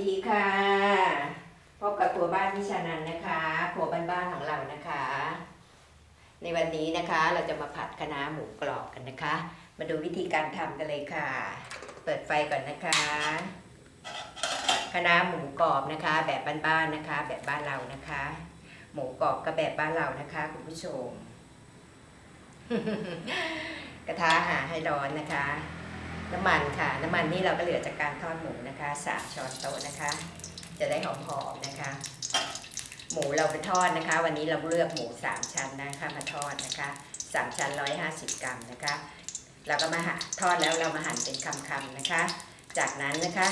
ดีค่ะ พบกับครัวบ้านพิชานันนะคะครัวบ้านๆของเรานะคะ ในวันนี้นะคะเราจะมาผัดคะน้าหมูกรอบกันนะคะ มาดูวิธีการทำกันเลยค่ะ เปิดไฟก่อนนะคะคะน้าหมูกรอบนะคะ แบบบ้านๆนะคะ แบบบ้านเรานะคะ หมูกรอบก็แบบบ้านเรานะคะคุณผู้ชม กระทะหาให้ร้อนนะคะ น้ำมันค่ะ น้ำมันนี่เราก็เหลือจากการทอดหมูนะคะสามช้อนโต๊ะนะคะ จะได้หอมๆนะคะ หมูเราไปทอดนะคะ วันนี้เราเลือกหมูสามชั้นนะคะมาทอดนะคะสามชั้นร้อยห้าสิบกรัมนะคะ เราก็มาทอดแล้วเรามาหั่นเป็นคำๆนะคะ จากนั้นนะคะ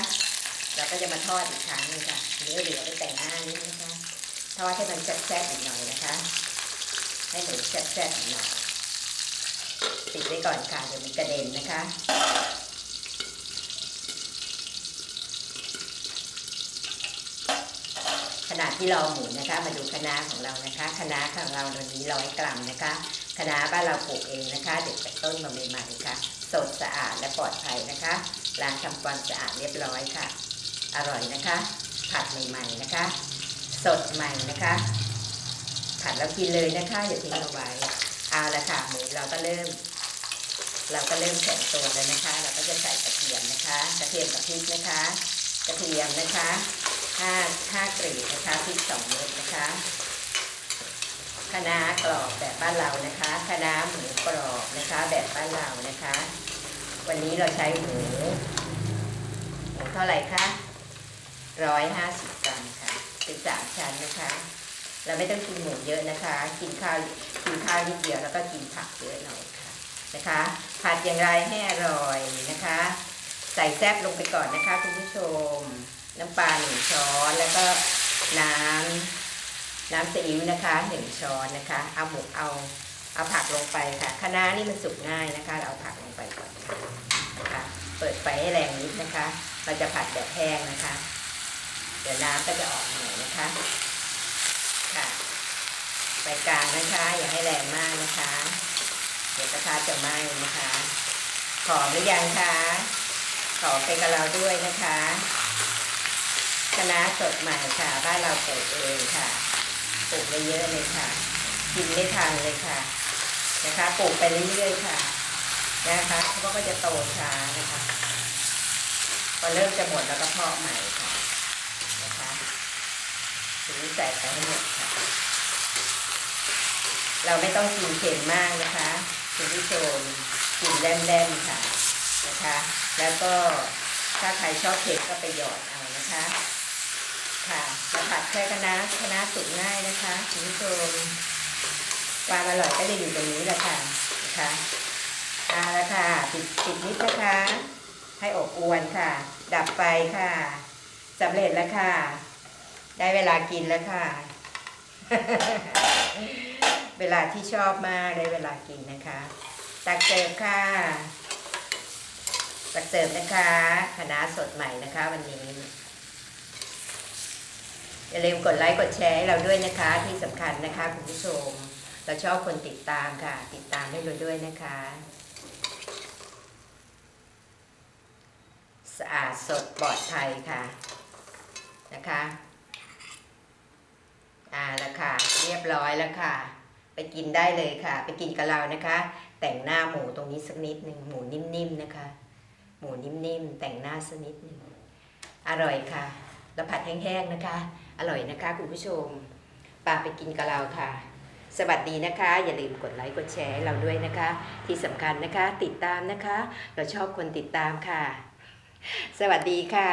เราก็จะมาทอดอีกครั้งนึงค่ะเนื้อเหลือไปแต่งหน้านิดนะคะ ทอดให้มันแซ่บๆอีกหน่อยนะคะ ให้หมูแซ่บๆอีกหน่อยปิดไว้ก่อนค่ะเดี๋ยวมันกระเด็นนะคะ ขนาดที่เราหมุนนะคะ มาดูคะน้าของเรานะคะคะน้าของเราตัวนี้ร้อยกรัมนะคะคะน้าบ้านเราปลูกเองนะคะ เด็ดจากต้นมาใหม่ๆค่ะ สดสะอาดและปลอดภัยนะคะล้างทำความสะอาดเรียบร้อยค่ะ อร่อยนะคะ ผัดใหม่ๆนะคะ สดใหม่นะคะ ผัดแล้วกินเลยนะคะอย่าทิ้งเอาไว้เอาละค่ะหมูเราก็เริ่ม เราก็เริ่มแข็งตัวแล้วนะคะ เราก็จะใส่กระเทียมนะคะ กระเทียมกับพริกนะคะ กระเทียมนะคะ ห้าห้ากรีนะคะพริกสองเม็ดนะคะคะน้ากรอบแบบบ้านเรานะคะคะน้าหมูกรอบนะคะแบบบ้านเรานะคะ วันนี้เราใช้หมูหมูเท่าไหร่คะร้อยห้าสิบกรัมค่ะเป็นสามชั้นนะคะ เราไม่ต้องกินหมูเยอะนะคะ กินข้าวกินข้าวนิดเดียวแล้วก็กินผักเยอะหน่อยค่ะนะคะ ผัดอย่างไรให้อร่อยนะคะ ใส่แซ่บลงไปก่อนนะคะคุณผู้ชม น้ำปลาหนึ่งช้อนแล้วก็น้ำน้ำซีอิ๊วนะคะหนึ่งช้อนนะคะ เอาหมูเอาเอาผักลงไปค่ะคะน้านี่มันสุกง่ายนะคะ เราเอาผักลงไปก่อนนะคะเปิดไฟให้แรงนิดนะคะ เราจะผัดแบบแห้งนะคะ เดี๋ยวน้ำก็จะออกหน่อยนะคะ ค่ะไฟกลางนะคะ อย่าให้แรงมากนะคะ เดี๋ยวกระทะจะไหม้นะคะหอมหรือยังคะขอไปกับเราด้วยนะคะ สดใหม่ค่ะ บ้านเราปลูกเองค่ะปลูกได้เยอะเลยค่ะ กินไม่ทันเลยค่ะ นะคะปลูกไปเรื่อยๆค่ะนะคะเพราะก็จะโตช้านะคะพอเริ่มจะหมดแล้วก็เพาะใหม่ค่ะนะคะถึงใส่ไปให้หมดค่ะ เราไม่ต้องกินเค็มมากนะคะคุณผู้ชมกินแล่มๆค่ะนะคะ แล้วก็ถ้าใครชอบเผ็ดก็ไปหยอดเอานะคะ ค่ะมาผัดแค่คณะน้าคะสุกง่ายนะคะคุณผู้ชมความอร่อยก็จะอยู่ตรงนี้แหละค่ะนะคะเอาละค่ะปิดปิดนิดนะคะ ให้อบอวนค่ะ ดับไฟค่ะสำเร็จแล้วค่ะ ได้เวลากินแล้วค่ะ เวลาที่ชอบมากได้เวลากินนะคะ ตักเสิร์ฟค่ะตักเสิร์ฟนะคะคณะสดใหม่นะคะวันนี้ อย่าลืมกดไลค์กดแชร์ให้เราด้วยนะคะที่สำคัญนะคะคุณผู้ชม เราชอบคนติดตามค่ะ ติดตามให้เราด้วยนะคะ สะอาดสดปลอดภัยค่ะนะคะอ่าแล้วค่ะ เรียบร้อยแล้วค่ะ ไปกินได้เลยค่ะ ไปกินกับเรานะคะ แต่งหน้าหมูตรงนี้สักนิดหนึ่งหมูนิ่มๆนะคะ หมูนิ่มๆแต่งหน้าสักนิดหนึ่งอร่อยค่ะ แล้วผัดแห้งๆนะคะ อร่อยนะคะคุณผู้ชมปาไปกินกับเราค่ะ สวัสดีนะคะ อย่าลืมกดไลค์กดแชร์เราด้วยนะคะ ที่สำคัญนะคะติดตามนะคะ เราชอบคนติดตามค่ะ สวัสดีค่ะ